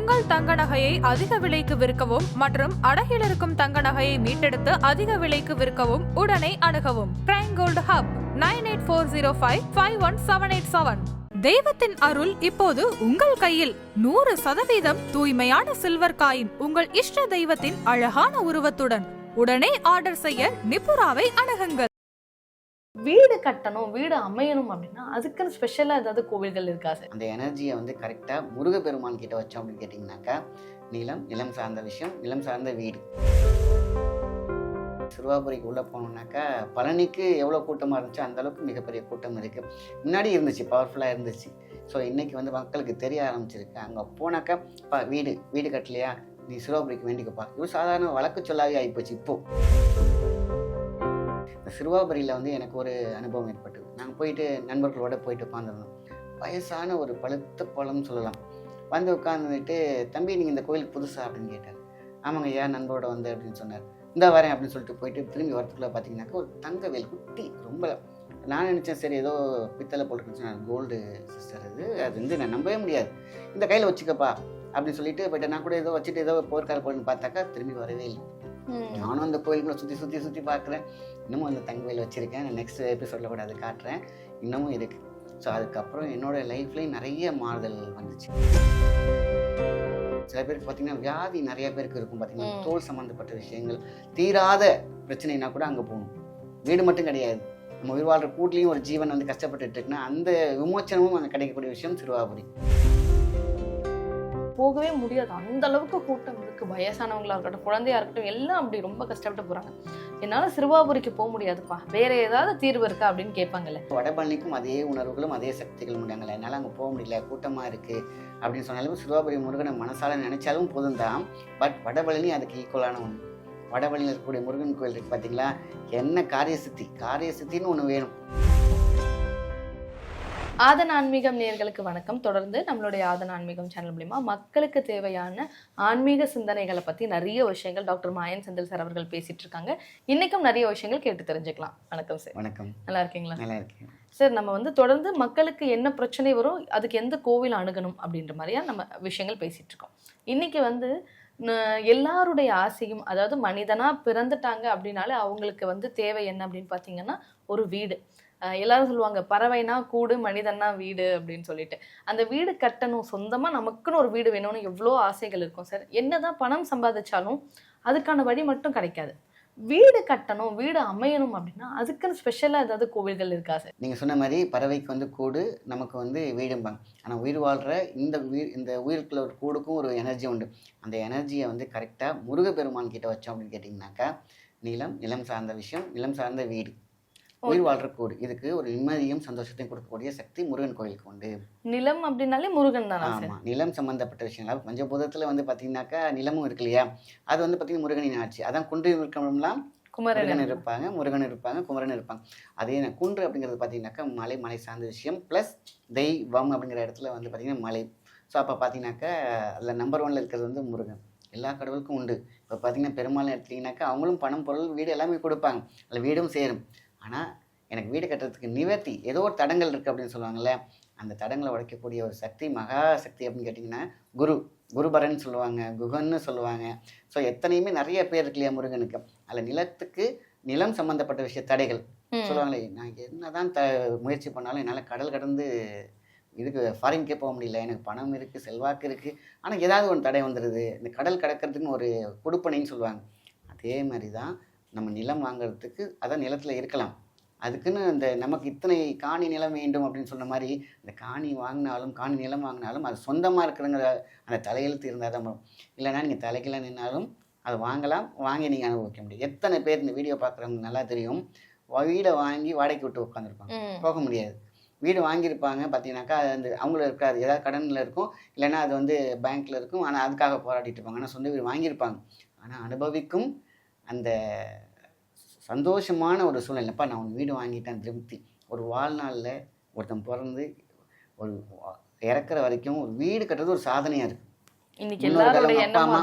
உங்கள் தங்க நகையை அதிக விலைக்கு விற்கவும் மற்றும் அடகில் இருக்கும் தங்க நகையை மீட்டெடுத்து அதிக விலைக்கு விற்கவும் உடனே அணுகவும். Prime gold hub nine eight four zero five five one seven eight seven தெய்வத்தின் அருள் இப்போது உங்கள் கையில். நூறு சதவீதம் தூய்மையான சில்வர் காயின் உங்கள் இஷ்ட தெய்வத்தின் அழகான உருவத்துடன். உடனே ஆர்டர் செய்ய நிபுராவை அணுகுங்கள். வீடு கட்டணும் வீடு அமையணும் அப்படின்னா அதுக்குன்னு ஸ்பெஷலாக ஏதாவது கோவில்கள் இருக்கா சார்? அந்த எனர்ஜியை வந்து கரெக்டாக முருகப்பெருமான் கிட்ட வச்சோம் அப்படின்னு கேட்டிங்கனாக்கா நிலம் நிலம் சார்ந்த விஷயம் நிலம் சார்ந்த வீடு. சிறுவாபுரிக்கு உள்ளே போனோம்னாக்கா பழனிக்கு எவ்வளோ கூட்டமாக இருந்துச்சோ அந்த அளவுக்கு மிகப்பெரிய கூட்டம் இருக்குது முன்னாடி இருந்துச்சு பவர்ஃபுல்லாக இருந்துச்சு. ஸோ இன்றைக்கி வந்து மக்களுக்கு தெரிய ஆரம்பிச்சிருக்கு. அங்கே போனாக்கா பா வீடு வீடு கட்டலையா? நீ சிறுவாபுரிக்கு வேண்டிக்கப்பா. இது சாதாரண வழக்கு சொல்லாவே ஆகிப்போச்சு இப்போது சிறுவாபுரியில் வந்து எனக்கு ஒரு அனுபவம் ஏற்பட்டது. நாங்கள் போயிட்டு நண்பர்களோட போயிட்டு உட்காந்துருந்தோம் வயசான ஒரு பழுத்த பழம்னு சொல்லலாம். வந்து உட்காந்துட்டு தம்பி நீங்கள் இந்த கோயிலுக்கு புதுசா? அப்படின்னு கேட்டார். ஆமாங்க ஐயா நண்பரோட வந்து அப்படின்னு சொன்னார். இந்த வரேன் அப்படின்னு சொல்லிட்டு போயிட்டு திரும்பி வரத்துக்குள்ளே பார்த்தீங்கன்னாக்கா ஒரு தங்க வேல் குட்டி ரொம்ப நான் நினச்சேன் சரி ஏதோ பித்தளை போட்டுருந்துச்சு கோல்டு சிஸ்டர் இது அது வந்து நான் நம்பவே முடியாது. இந்த கையில் வச்சுக்கப்பா அப்படின்னு சொல்லிட்டு பட் நான் கூட ஏதோ வச்சுட்டு ஏதோ போர்க்கார போலன்னு பார்த்தாக்கா திரும்பி வரவே இல்லை. நானும் அந்த கோயிலுக்குள்ள சுற்றி சுற்றி சுற்றி பார்க்குறேன். இன்னமும் அந்த தங்க வேல் வச்சுருக்கேன். நெக்ஸ்ட் எபிசோடில் கூட அதை காட்டுறேன். இன்னமும் இருக்குது ஸோ அதுக்கப்புறம் என்னோட லைஃப்லேயும் நிறைய மாறுதல் வந்துச்சு. சில பேருக்கு பார்த்தீங்கன்னா வியாதி நிறைய பேருக்கு இருக்கும். பார்த்தீங்கன்னா. தோல் சம்மந்தப்பட்ட விஷயங்கள். தீராத பிரச்சனைனா கூட அங்கே போகணும். வீடு மட்டும் கிடையாது. நம்ம உயிர் வாழ்கிற கூட்லேயும் ஒரு ஜீவன் வந்து கஷ்டப்பட்டுட்டு இருக்குன்னா அந்த விமோச்சனமும் அங்கே கிடைக்கக்கூடிய விஷயம் திருவாபுரி. போகவே முடியாது. அந்த அளவுக்கு கூட்டம். இருக்கு வயசானவங்களா இருக்கட்டும் குழந்தையா இருக்கட்டும் எல்லாம் அப்படி ரொம்ப கஷ்டப்பட்டு போறாங்க. என்னால சிறுவாபுரிக்கு போக முடியாதுப்பா. வேற ஏதாவது தீர்வு இருக்கா அப்படின்னு கேட்பாங்கல்ல. வடபழனிக்கும் அதே உணர்வுகளும் அதே சக்திகளும் உண்டாங்கல்ல என்னால் அங்கே போக முடியல கூட்டமாக இருக்குது அப்படின்னு சொன்னாலும் சிறுவாபுரி முருகனை மனசால நினைச்சாலும் போதும் தான். பட் வடபழனி அதுக்கு ஈக்குவலான ஒன்று வடபழனியில் இருக்கக்கூடிய முருகன் கோயில் இருக்குது பார்த்தீங்களா என்ன காரிய சித்தி காரிய சித்தின்னு ஒன்று வேணும். ஆதன் ஆன்மீகம் நேயர்களுக்கு வணக்கம். தொடர்ந்து நம்மளுடைய ஆதன் ஆன்மீகம் சேனல் மூலியமா மக்களுக்கு தேவையான ஆன்மீக சிந்தனைகளை பத்தி நிறைய விஷயங்கள் டாக்டர் மாயன் செந்தில் சார் அவர்கள் பேசிட்டு இருக்காங்க. இன்னைக்கும் நிறைய விஷயங்கள் கேட்டு தெரிஞ்சுக்கலாம். வணக்கம் சார். வணக்கம். நல்லா இருக்கீங்களா? நல்லா இருக்கேன். சார் நம்ம வந்து தொடர்ந்து மக்களுக்கு என்ன பிரச்சனை வரும் அதுக்கு எந்த கோவில் அணுகணும் அப்படின்ற மாதிரியா நம்ம விஷயங்கள் பேசிட்டு இருக்கோம். இன்னைக்கு வந்து எல்லாருடைய ஆசையும் அதாவது மனிதனா பிறந்துட்டாங்க அப்படின்னாலே அவங்களுக்கு வந்து தேவை என்ன அப்படின்னு பார்த்தீங்கன்னா ஒரு வீடு. எல்லாரும் சொல்லுவாங்க பறவைனா கூடு மனிதன்னா வீடு அப்படின்னு சொல்லிட்டு. அந்த வீடு கட்டணும் சொந்தமாக நமக்குன்னு ஒரு வீடு வேணும்னு எவ்வளோ ஆசைகள் இருக்கும் சார். என்னதான் பணம் சம்பாதிச்சாலும் அதுக்கான வழி மட்டும் கிடைக்காது. வீடு கட்டணும் வீடு அமையணும் அப்படின்னா அதுக்குன்னு ஸ்பெஷலாக ஏதாவது கோவில்கள் இருக்கா சார்? நீங்கள் சொன்ன மாதிரி பறவைக்கு வந்து கூடு நமக்கு வந்து வீடும்பாங்க ஆனால் உயிர் வாழ்கிற இந்த உயிர் இந்த உயிருக்குள்ள ஒரு கூடுக்கும் ஒரு எனர்ஜி உண்டு. அந்த எனர்ஜியை வந்து கரெக்டாக முருகப்பெருமான் கிட்ட வச்சோம் அப்படின்னு கேட்டிங்கனாக்கா நிலம் நிலம் சார்ந்த விஷயம் நிலம் சார்ந்த வீடு. உயிர் கூடு இதுக்கு ஒரு நிம்மதியும் சந்தோஷத்தையும் கொடுக்கக்கூடிய சக்தி முருகன் கோயிலுக்கு உண்டு. நிலம் அப்படின்னாலே முருகன் தானா ஆமாம் நிலம் சம்பந்தப்பட்ட விஷயங்கள் பஞ்சபூதத்தில் வந்து பார்த்தீங்கன்னாக்கா நிலமும் இருக்கு இல்லையா? அது வந்து பார்த்தீங்கன்னா முருகனின் ஆட்சி. அதான் குன்று இருக்கணும்லாம் முருகன் குமரன் இருப்பாங்க முருகன் இருப்பாங்க குமரன் இருப்பாங்க. அதே குன்று அப்படிங்கிறது பார்த்தீங்கன்னாக்கா மலை மலை சார்ந்த விஷயம். ப்ளஸ் தெய்வம் அப்படிங்கிற இடத்துல வந்து பார்த்தீங்கன்னா மலை. ஸோ அப்போ பார்த்தீங்கன்னாக்கா அதில் நம்பர் ஒன்ல இருக்கிறது வந்து முருகன். எல்லா கடவுளுக்கும் உண்டு. இப்போ பார்த்தீங்கன்னா பெருமாள் எடுத்தீங்கன்னாக்கா அவங்களும் பணம் பொருள் வீடு எல்லாமே கொடுப்பாங்க. அதில் வீடும் சேரும். ஆனால் எனக்கு வீடு கட்டுறதுக்கு நிவர்த்தி ஏதோ ஒரு தடங்கள் இருக்குது அப்படின்னு சொல்லுவாங்கல்ல அந்த தடங்களை உடைக்கக்கூடிய ஒரு சக்தி மகா சக்தி அப்படின்னு கேட்டிங்கன்னா குரு. குருபரன் சொல்லுவாங்க குகன்னு சொல்லுவாங்க. ஸோ எத்தனையுமே நிறைய பேர் இருக்கு இல்லையா முருகனுக்கு. அதில் நிலத்துக்கு நிலம் சம்பந்தப்பட்ட விஷய தடைகள். சொல்லுவாங்களே நான் என்னதான் த முயற்சி பண்ணாலும் என்னால் கடல் கடந்து இதுக்கு ஃபாரின்கே போக முடியல. எனக்கு பணம் இருக்குது செல்வாக்கு இருக்குது ஆனால் ஏதாவது ஒரு தடை வந்துடுது இந்த கடல் கடக்கிறதுக்குன்னு ஒரு கொடுப்பனைன்னு சொல்லுவாங்க. அதே மாதிரி தான் நம்ம நிலம் வாங்குறதுக்கு அதான் நிலத்தில் இருக்கலாம். அதுக்குன்னு இந்த நமக்கு இத்தனை காணி நிலம் வேண்டும் அப்படின்னு சொன்ன மாதிரி இந்த காணி வாங்கினாலும் காணி நிலம் வாங்கினாலும் அது சொந்தமாக இருக்கிறங்கிற அந்த தலையெழுத்து இருந்தால் தான் வரும். இல்லைன்னா நீங்கள் தலைக்கெல்லாம் நின்னாலும் அது வாங்கலாம் வாங்கி நீங்கள் அனுபவிக்க முடியும். எத்தனை பேர் இந்த வீடியோ பார்க்குறவங்க நல்லா தெரியும். வீடை வாங்கி வாடகைக்கு விட்டு உட்காந்துருப்பாங்க. போக முடியாது. வீடு வாங்கியிருப்பாங்க பார்த்தீங்கன்னாக்கா அது அந்த அவங்கள இருக்காது. ஏதாவது கடனில் இருக்கும் இல்லைன்னா அது வந்து பேங்க்கில் இருக்கும் ஆனால் அதுக்காக போராடிட்டு இருப்பாங்க. ஆனால் சொந்த வீடு வாங்கியிருப்பாங்க. ஆனால் அனுபவிக்கும் அந்த சந்தோஷமான ஒரு சூழ்நிலைப்பா நான் ஒரு வீடு வாங்கிட்டேன் திருப்தி. ஒரு வாழ்நாளில் ஒருத்தன் பிறந்து ஒரு இறக்குற வரைக்கும் ஒரு வீடு கட்டுறது ஒரு சாதனையாக இருக்குது எல்லாருடைய அப்பா அம்மா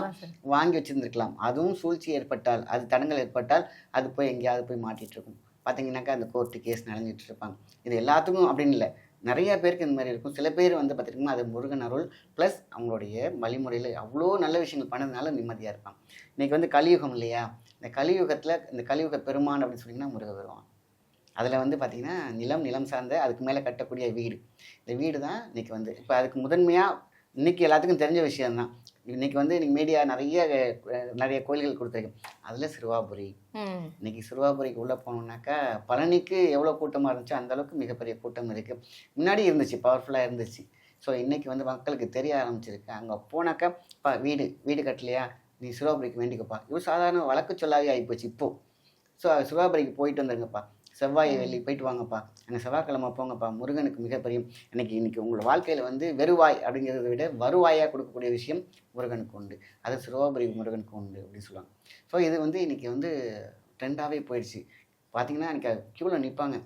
வாங்கி வச்சிருந்துருக்கலாம். அதுவும் சூழ்ச்சி ஏற்பட்டால் அது தடங்கள் ஏற்பட்டால் அது போய் எங்கேயாவது போய் மாட்டிட்டு இருக்கும் பார்த்தீங்கன்னாக்கா அந்த கோர்ட்டு கேஸ் நடந்துட்டு இருப்பாங்க இது எல்லாத்துக்கும் அப்படின்னு இல்லை. நிறைய பேருக்கு இந்த மாதிரி இருக்கும். சில பேர் வந்து பார்த்திங்கன்னா அது முருகன் அருள் ப்ளஸ் அவங்களுடைய வழிமுறையில் அவ்வளோ நல்ல விஷயங்கள் பண்ணதுனால நிம்மதியாக இருப்பான் இன்றைக்கி வந்து கலியுகம் இல்லையா? இந்த கலியுகத்தில் இந்த கலியுக பெருமான் அப்படின்னு சொன்னீங்கன்னா முருக பெருமான் அதில் வந்து பார்த்திங்கன்னா நிலம் நிலம் சார்ந்த அதுக்கு மேலே கட்டக்கூடிய வீடு. இந்த வீடு தான் இன்றைக்கி வந்து இப்போ அதுக்கு முதன்மையாக இன்றைக்கி எல்லாத்துக்கும் தெரிஞ்ச விஷயம்தான். இன்றைக்கி வந்து இன்னைக்கு மீடியா நிறைய நிறைய கோயில்கள் கொடுத்துருக்கு. அதில் சிறுவாபுரி. ம். இன்னைக்கு சிறுவாபுரிக்கு உள்ளே போனோம்னாக்கா பழனிக்கு எவ்வளோ கூட்டமாக இருந்துச்சோ அந்த அளவுக்கு மிகப்பெரிய கூட்டம் இருக்குது முன்னாடி இருந்துச்சு பவர்ஃபுல்லாக இருந்துச்சு. ஸோ இன்னைக்கு வந்து மக்களுக்கு தெரிய ஆரம்பிச்சிருக்கு. அங்கே போனாக்கா பா வீடு வீடு கட்டலையா? நீ சிறுவாபுரிக்கு வேண்டிக்கப்பா. இது சாதாரண வழக்கு சொல்லாவே ஆகிப்போச்சு இப்போ. ஸோ சிறுவாபுரிக்கு போயிட்டு வந்துருங்கப்பா. செவ்வாய் வெள்ளி போயிட்டு வாங்கப்பா. அங்கே செவ்வாய்க்கிழமை போங்கப்பா. முருகனுக்கு மிகப்பெரிய இன்னைக்கு இன்னைக்கு உங்களோட வாழ்க்கையில் வந்து வெறுவாய் அப்படிங்கிறத விட வருவாயாக கொடுக்கக்கூடிய விஷயம் முருகனுக்கு உண்டு. அது சிறுவாபுரி முருகனுக்கு உண்டு அப்படின்னு சொல்லுவாங்க. ஸோ இது வந்து இன்னைக்கு வந்து ட்ரெண்டாகவே போயிடுச்சு. பார்த்தீங்கன்னா எனக்கு க்யூவில் நிற்பாங்க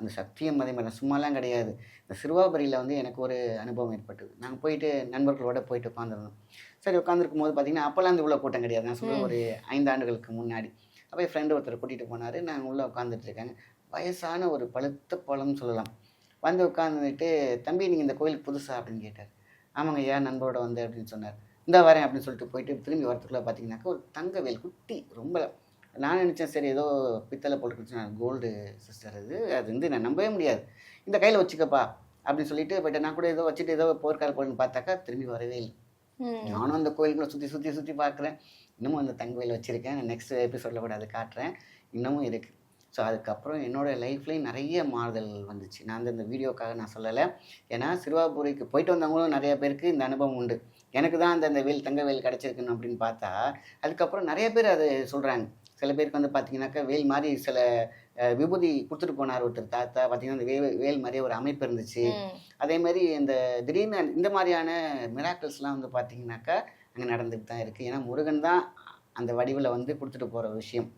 அந்த சத்தியம் அதே மாதிரி சும்மாலாம் கிடையாது. இந்த சிறுவாபுரியில் வந்து எனக்கு ஒரு அனுபவம் ஏற்பட்டது. நாங்கள் போயிட்டு நண்பர்களோட போயிட்டு உட்காந்துருந்தோம் சரி உட்காந்துருக்கும் போது பார்த்தீங்கன்னா அப்போல்லாம் அந்த இவ்வளோ கூட்டம் கிடையாது. நான் சொல்ல ஒரு ஐந்து ஆண்டுகளுக்கு முன்னாடி. அப்போ என் ஃப்ரெண்டு ஒருத்தர் கூட்டிகிட்டு போனார். நாங்கள் உள்ளே உட்காந்துட்டு இருக்கேங்க. வயசான ஒரு பழுத்த பழம்னு சொல்லலாம். வந்து உட்காந்துட்டு தம்பி நீங்கள் இந்த கோயிலுக்கு புதுசா? அப்படின்னு கேட்டார். ஆமாங்க ஐயா நண்பரோட வந்தேன் அப்படின்னு சொன்னார். இந்த வரேன் அப்படின்னு சொல்லிட்டு போயிட்டு திரும்பி வரத்துக்குள்ள பார்த்தீங்கன்னாக்கா ஒரு தங்கவேல் குட்டி ரொம்ப நான் நினச்சேன் சரி ஏதோ பித்தளை போட்டுக்கிட்டு கோல்டு சிஸ்டர் இது. அது வந்து நான் நம்பவே முடியாது. இந்த கையில் வச்சுக்கப்பா அப்படின்னு சொல்லிட்டு போயிட்டு நான் கூட ஏதோ வச்சுட்டு ஏதோ போர்க்கார போலன்னு பார்த்தாக்கா திரும்பி வரவே இல்லை. நானும் அந்த கோயிலுக்குள்ள சுற்றி சுற்றி சுற்றி பார்க்குறேன். இன்னமும் அந்த தங்கவேல் வச்சுருக்கேன். நெக்ஸ்ட் எபிசோடில் கூட அதை காட்டுறேன். இன்னமும் இருக்குது ஸோ அதுக்கப்புறம் என்னோடய லைஃப்லேயும் நிறைய மாறுதல் வந்துச்சு. நான் வந்து இந்த வீடியோக்காக நான் சொல்லலை. ஏன்னா சிறுவாபுரிக்கு போயிட்டு வந்தவங்களும் நிறைய பேருக்கு இந்த அனுபவம் உண்டு. எனக்கு தான் அந்த அந்த வேல் தங்க வேல் கிடச்சிருக்குன்னு அப்படின்னு பார்த்தா அதுக்கப்புறம் நிறைய பேர் அது சொல்கிறாங்க சில பேருக்கு வந்து பார்த்தீங்கன்னாக்கா வேல் மாதிரி சில விபூதி கொடுத்துட்டு போனார் ஒருத்தர் தாத்தா. பார்த்தீங்கன்னா அந்த வேல் வேல் மாதிரியே ஒரு அமைப்பு இருந்துச்சு. அதே மாதிரி இந்த திடீர்னு இந்த மாதிரியான மிராக்கிள்ஸ்லாம் வந்து பார்த்தீங்கன்னாக்கா அங்கே நடந்துட்டு தான் இருக்குது ஏன்னா முருகன் தான் அந்த வடிவில் வந்து கொடுத்துட்டு போகிற விஷயம்.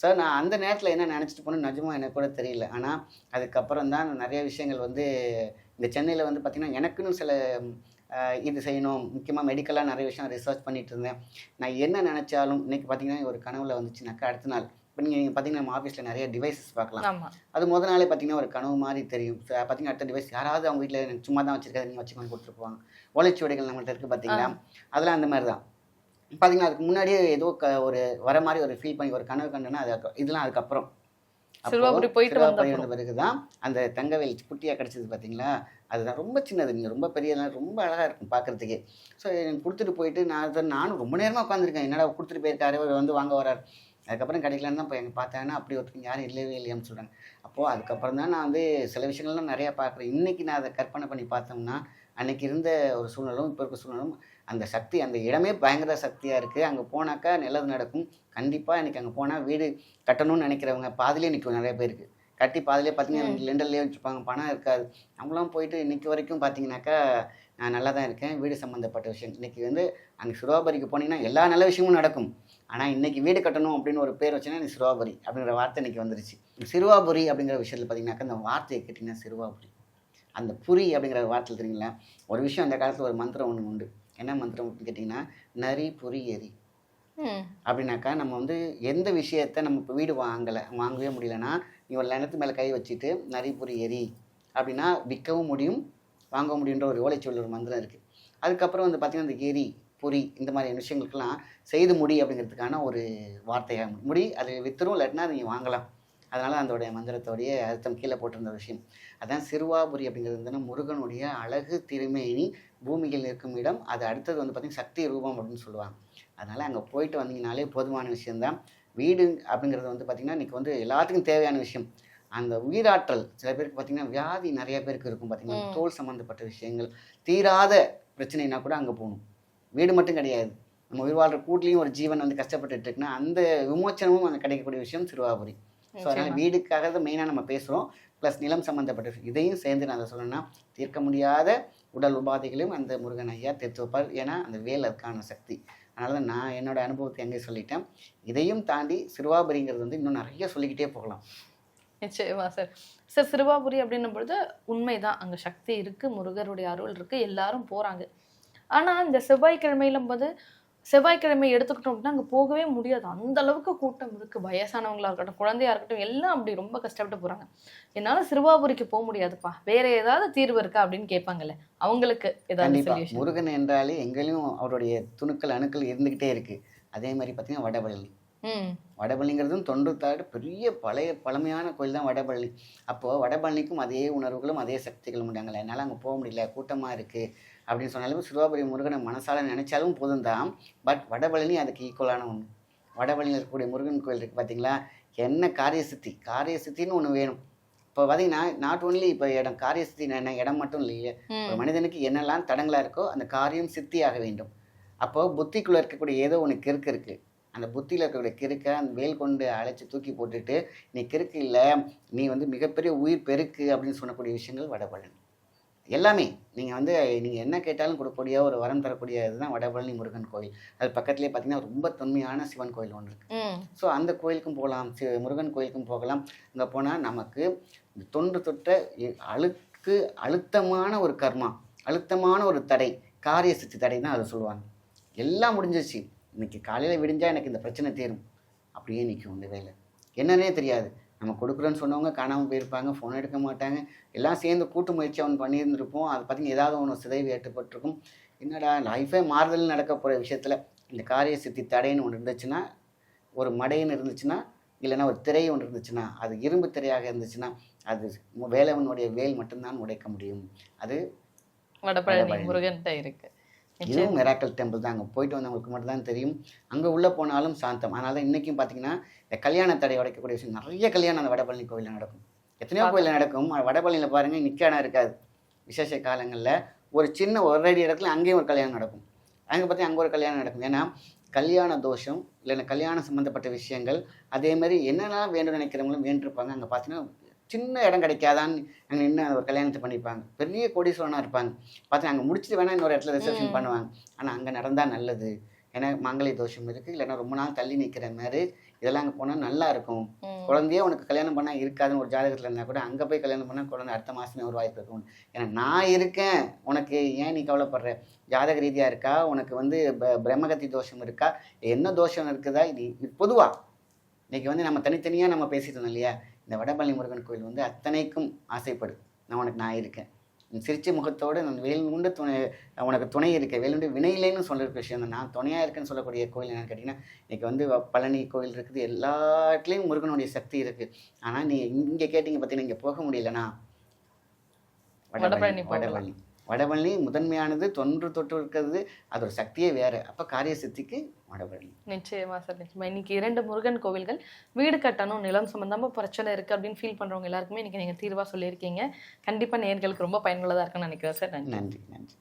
ஸோ நான் அந்த நேரத்தில் என்ன நினச்சிட்டு போனேன் நிஜமாக எனக்கு கூட தெரியல. ஆனால் அதுக்கப்புறம் தான் நிறைய விஷயங்கள் வந்து இந்த சென்னையில் வந்து பார்த்திங்கன்னா எனக்குன்னு சில இது செய்யணும். முக்கியமாக மெடிக்கலாக நிறைய விஷயம் ரிசர்ச் பண்ணிட்டு இருந்தேன். நான் என்ன நினச்சாலும் இன்னைக்கு பார்த்தீங்கன்னா ஒரு கனவுல வந்துச்சுனாக்கா அடுத்த நாள். இப்போ நீங்கள் பார்த்தீங்கன்னா நம்ம ஆஃபீஸில் நிறைய டிவைசஸ் பார்க்கலாம். அது முத நாளே பார்த்தீங்கன்னா ஒரு கனவு மாதிரி தெரியும். பார்த்தீங்கன்னா அடுத்த டிவைஸ் யாராவது அவங்க வீட்டில் எனக்கு சும்மா தான் வச்சிருக்காது நீங்கள் வச்சு கொண்டு போவாங்க ஓலைச்சுவடிகள் நம்மள்ட்ட இருக்குது பார்த்தீங்களா அதெல்லாம் அந்த மாதிரி தான். பார்த்தீங்கன்னா அதுக்கு முன்னாடியே ஏதோ க ஒரு வர மாதிரி ஒரு ஃபீல் பண்ணி ஒரு கனவு கண்டேன்னா அது இதெல்லாம் அதுக்கப்புறம். சிறுவாபுரி போயிட்டு. வந்த பிறகு தான் அந்த தங்கவேல் குட்டியாக கிடச்சது பார்த்தீங்களா அதுதான் ரொம்ப சின்னது. நீங்கள் ரொம்ப பெரியதெல்லாம் ரொம்ப அழகாக இருக்கும் பார்க்குறதுக்கே ஸோ எனக்கு கொடுத்துட்டு போயிட்டு நான் தான் நானும் ரொம்ப நேரமாக உட்காந்துருக்கேன் என்னடா கொடுத்துட்டு போயிருக்காரு வந்து வாங்க வரார். அதுக்கப்புறம் கிடைக்கலன்னு தான் இப்போ எங்கள் பார்த்தாங்கன்னா அப்படி ஒருத்தருக்கு யாரும் இல்லவே இல்லையான்னு சொல்கிறாங்க அப்போது அதுக்கப்புறம் தான் நான் வந்து சில விஷயங்கள்லாம் நிறையா பார்க்குறேன். இன்றைக்கி நான் அதை கற்பனை பண்ணி பார்த்தோம்னா அன்றைக்கி இருந்த ஒரு சூழ்நிலும் இப்போ இருக்க சூழ்நிலும் அந்த சக்தி அந்த இடமே பயங்கர சக்தியாக இருக்குது அங்கே போனாக்கா நல்லது நடக்கும். கண்டிப்பாக எனக்கு அங்கே போனால் வீடு கட்டணும்னு நினைக்கிறவங்க பாதிலே நிற்கும் நிறைய பேருக்கு. கட்டி பாதிலே பார்த்தீங்கன்னா லெண்டர்லேயே வச்சுருப்பாங்க. பணம் இருக்காது. அவங்களாம் போயிட்டு இன்னைக்கு வரைக்கும் பார்த்தீங்கன்னாக்கா நான் நல்லா தான் இருக்கேன். வீடு சம்மந்தப்பட்ட விஷயம். இன்னைக்கு வந்து அங்கே சிறுவாபரிக்கு போனீங்கன்னா எல்லா நல்ல விஷயமும் நடக்கும். ஆனால் இன்னைக்கு வீடு கட்டணும் அப்படின்னு ஒரு பேர் வச்சுன்னா நீ சிறுவாபுரி அப்படிங்கிற வார்த்தை இன்னைக்கு வந்துருச்சு. சிறுவாபுரி அப்படிங்கிற விஷயத்தில் பார்த்தீங்கன்னாக்கா அந்த வார்த்தையை கேட்டிங்கன்னா சிறுவாபுரி. அந்த புரி அப்படிங்கிற வார்த்தை தெரியுங்களா? ஒரு விஷயம் அந்த காலத்தில் ஒரு மந்திரம் ஒன்று உண்டு. என்ன மந்திரம் அப்படின்னு கேட்டிங்கன்னா நரி புரி எரி. அப்படின்னாக்கா நம்ம வந்து எந்த விஷயத்த நம்ம இப்போ வீடு வாங்கலை வாங்கவே முடியலன்னா நீ ஒரு நிலத்து மேலே கை வச்சுட்டு நரிபுரி எரி அப்படின்னா விற்கவும் முடியும் வாங்க முடியுன்ற ஒரு ஓலைச்சொல் ஒரு மந்திரம் இருக்குது அதுக்கப்புறம் வந்து பார்த்திங்கன்னா இந்த எரி பொறி இந்த மாதிரி விஷயங்களுக்கெல்லாம் செய்து முடி அப்படிங்கிறதுக்கான ஒரு வார்த்தையாக முடி அது வித்துரும் இல்லாட்டினா நீங்கள் வாங்கலாம். அதனால் அதோடைய மந்திரத்தோடைய அர்த்தம் கீழே போட்டிருந்த விஷயம். அதான் சிறுவாபுரி அப்படிங்கிறது வந்து முருகனுடைய அழகு திருமேனி பூமியில் இருக்கும் இடம். அது அடுத்தது வந்து பார்த்திங்கன்னா சக்தி ரூபம் அப்படின்னு சொல்லுவாங்க. அதனால் அங்கே போயிட்டு வந்தீங்கனாலே போதுமான விஷயம்தான். வீடு அப்படிங்கிறது வந்து பார்த்திங்கன்னா இன்றைக்கி வந்து எல்லாத்துக்கும் தேவையான விஷயம். அந்த உயிராற்றல் சில பேருக்கு பார்த்திங்கன்னா வியாதி நிறைய பேருக்கு இருக்கும் பார்த்திங்கன்னா. தோல் சம்மந்தப்பட்ட விஷயங்கள். தீராத பிரச்சனைனா கூட அங்கே போகணும். வீடு மட்டும் கிடையாது. நம்ம உயிர் வாழ்கிற கூட்லேயும் ஒரு ஜீவன் வந்து கஷ்டப்பட்டுட்டு இருக்குன்னா அந்த விமோச்சனமும் அங்கே கிடைக்கக்கூடிய விஷயம் சிறுவாபுரி. ஸோ அதனால். வீடுக்காக தான் மெயினாக நம்ம பேசுகிறோம் ப்ளஸ் நிலம் சம்மந்தப்பட்ட. இதையும் சேர்ந்து நான் அதை சொல்லணும்னா தீர்க்க முடியாத உடல் உபாதைகளையும் அந்த முருகன் ஐயா தீர்த்து வைப்பார். ஏன்னா அந்த வேல் அதுக்கான சக்தி. அதனால தான் நான் என்னோட அனுபவத்தை எங்கே சொல்லிட்டேன். இதையும் தாண்டி சிறுவாபுரிங்கிறது வந்து இன்னும் நிறைய சொல்லிக்கிட்டே போகலாம். நிச்சயமா சார் சார் சிறுவாபுரி அப்படின்னும் பொழுது உண்மைதான். அங்க சக்தி இருக்கு முருகருடைய அருள் இருக்கு. எல்லாரும் போறாங்க. ஆனா இந்த செவ்வாய்க்கிழமையிலும் போது செவ்வாய்க்கிழமை எடுத்துக்கிட்டோம் அப்படின்னா அங்கே போகவே முடியாது. அந்த அளவுக்கு கூட்டம் இருக்கு. வயசானவங்களா இருக்கட்டும் குழந்தையா இருக்கட்டும் எல்லாம் அப்படி ரொம்ப கஷ்டப்பட்டு போறாங்க. என்னால சிறுவாபுரிக்கு போக முடியாதுப்பா. வேற ஏதாவது தீர்வு இருக்கா அப்படின்னு கேட்பாங்கல்ல. அவங்களுக்கு ஏதாவது முருகன் என்றாலே எங்கேயும் அவருடைய துணுக்கள் அணுக்கள் இருந்துகிட்டே இருக்கு. அதே மாதிரி பார்த்தீங்கன்னா வடபழனி. வடபழனிங்கிறதும் தொன்றுத்தாடு பெரிய பழைய பழமையான கோயில் தான் வடபழனி அப்போது வடபழனிக்கும் அதே உணர்வுகளும் அதே சக்திகளும் உண்டாங்களே என்னால் அங்கே போக முடியல கூட்டமாக இருக்குது அப்படின்னு சொன்னாலும் சிறுவாபுரி முருகனை மனசால நினைச்சாலும் போதும் தான் பட் வடபழனி அதுக்கு ஈக்குவலான ஒன்று வடபழனியில் இருக்கக்கூடிய முருகன் கோயில் இருக்குது பார்த்தீங்களா என்ன காரிய சித்தி காரிய சித்தின்னு ஒன்று வேணும். இப்போ பார்த்தீங்கன்னா நாட் ஒன்லி இப்போ இடம் காரிய சித்தி என்ன இடம் மட்டும் இல்லையே. ஒரு மனிதனுக்கு என்னெல்லாம் தடங்களாக இருக்கோ அந்த காரியம் சித்தியாக வேண்டும். அப்போ புத்திக்குள்ளே இருக்கக்கூடிய ஏதோ ஒன்று கிறுக்கு இருக்கு. அந்த புத்தியில் இருக்கக்கூடிய கிறுக்கை அந்த வேல் கொண்டு அழைச்சி தூக்கி போட்டுட்டு நீ கிறுக்கு இல்லை நீ வந்து மிகப்பெரிய உயிர் பெருக்கு அப்படின்னு சொல்லக்கூடிய விஷயங்கள் வடபழனி. எல்லாமே நீங்கள் வந்து நீங்கள் என்ன கேட்டாலும் கொடுக்கக்கூடிய ஒரு வரம் தரக்கூடிய இதுதான் வடபழனி முருகன் கோயில். அது பக்கத்துலேயே பார்த்தீங்கன்னா ரொம்ப தொன்மையான சிவன் கோயில் ஒன்று இருக்குது ஸோ அந்த கோயிலுக்கும் போகலாம் சி முருகன் கோயிலுக்கும் போகலாம். அங்கே போனால் நமக்கு தொன்று தொட்ட அழுக்கு அழுத்தமான ஒரு கர்மா அழுத்தமான ஒரு தடை காரிய சித்தி தடை தான் அதை சொல்லுவாங்க. எல்லாம் முடிஞ்சிச்சு இன்னைக்கு காலையில் விடிஞ்சா எனக்கு இந்த பிரச்சனை தீரும். அப்படியே நிற்கும் இந்த வேலை. என்னன்னே தெரியாது. நம்ம கொடுக்குறோன்னு சொன்னவங்க காணாமல் போயிருப்பாங்க ஃபோன் எடுக்க மாட்டாங்க. எல்லாம் சேர்ந்து கூட்டு முயற்சி அவன் பண்ணியிருந்திருப்போம். அது பார்த்தீங்கன்னா ஏதாவது ஒன்று சிதைவு ஏற்பட்டிருக்கும். என்னடா லைஃபே மாறுதல் நடக்க போகிற விஷயத்தில் இந்த காரிய சித்தி தடைன்னு ஒன்று இருந்துச்சுன்னா ஒரு மடைன்னு இருந்துச்சுன்னா இல்லைன்னா ஒரு திரை ஒன்று இருந்துச்சுன்னா அது இரும்பு திரையாக இருந்துச்சுன்னா அது வேலவனுடைய வேல் மட்டும்தான் உடைக்க முடியும். அது வடபழனி வடபழனி. முருகன்கிட்ட இருக்கு. இதுவும் மெராக்கல் டெம்பிள் தான். அங்கே போயிட்டு வந்தவங்களுக்கு மட்டும் தான் தெரியும். அங்கே உள்ளே போனாலும் சாந்தம். அதனால தான் இன்றைக்கும் பார்த்தீங்கன்னா இந்த கல்யாண தடை உடைக்கக்கூடிய விஷயம் நிறைய கல்யாணம் அந்த வடபழனி கோயிலில் நடக்கும். எத்தனையோ கோயிலில் நடக்கும். வடபழனியில் பாருங்கள் நிற்க இடம் இருக்காது. விசேஷ காலங்களில் ஒரு சின்ன ஒரு அடி இடத்துல அங்கேயும் ஒரு கல்யாணம் நடக்கும். அங்கே பார்த்தீங்கன்னா அங்கே ஒரு கல்யாணம் நடக்கும். ஏன்னா கல்யாண தோஷம் இல்லைன்னா கல்யாணம் சம்மந்தப்பட்ட விஷயங்கள் அதே மாதிரி என்னெல்லாம் வேண்டும் நினைக்கிறவங்களும் வேண்டிருப்பாங்க. அங்கே பார்த்தீங்கன்னா சின்ன இடம் கிடைக்காதான்னு அங்கே நின்று ஒரு கல்யாணத்தை பண்ணிப்பாங்க. பெரிய கோடீஸ்வரனாக இருப்பாங்க. பார்த்தீங்கன்னா அங்கே முடிச்சுட்டு வேணால் இன்னொரு இடத்துல ரிசப்ஷன். பண்ணுவாங்க. ஆனால் அங்கே நடந்தால் நல்லது. ஏன்னா மாங்கல்ய தோஷம் இருக்குது இல்லைன்னா ரொம்ப நாள் தள்ளி நிற்கிற மேரேஜ் இதெல்லாம் அங்கே போனால் நல்லா இருக்கும். குழந்தையே உனக்கு கல்யாணம் பண்ணால் இருக்காதுன்னு ஒரு ஜாதகத்தில் இருந்தால் கூட அங்கே போய் கல்யாணம் பண்ணால் குழந்தை அடுத்த மாதமே ஒரு வாய்ப்பு இருக்கும். ஏன்னா நான் இருக்கேன். உனக்கு ஏன் நீ கவலைப்படுற? ஜாதக ரீதியாக இருக்கா? உனக்கு வந்து பிரம்மகத்தி தோஷம் இருக்கா? என்ன தோஷம் இருக்குதா? இது இது பொதுவா. இன்னைக்கு வந்து நம்ம தனித்தனியாக நம்ம பேசிட்டு இருந்தோம் இல்லையா? இந்த வடபழனி முருகன் கோயில் வந்து அத்தனைக்கும் ஆசைப்படு நான் உனக்கு நான் இருக்கேன். சிரிச்ச முகத்தோடு நான் வேல் உண்டு துணை உனக்கு துணை இருக்க வேலுண்டு வினையிலேன்னு சொல்லிற விஷயம் தான். நான் துணையாக இருக்கேன்னு சொல்லக்கூடிய கோயில் என்னன்னு கேட்டிங்கன்னா இன்னைக்கு வந்து வ- பழனி கோயில் இருக்குது. எல்லாத்துலேயும் முருகனுடைய சக்தி இருக்குது ஆனால் நீ இங்கே கேட்டிங்க பார்த்தீங்கன்னா இங்கே போக முடியலனா வடபழனி. வடபழனி. வடபழனி முதன்மையானது தொன்று தொட்டு இருக்கிறது அதோட சக்தியே வேற. அப்போ காரிய சித்திக்கு வடபழனி. நிச்சயமா சார் நிச்சயமா. இன்னைக்கு இரண்டு முருகன் கோவில்கள் வீடு கட்டணும் நிலம் சம்பந்தமா பிரச்சனை இருக்கு அப்படின்னு ஃபீல் பண்றவங்க எல்லாருக்குமே இன்னைக்கு நீங்க தீர்வா சொல்லியிருக்கீங்க. கண்டிப்பா நேர்களுக்கு ரொம்ப பயனுள்ளதா இருக்கும்னு நினைக்கிறேன் சார். நன்றி. நன்றி நன்றி.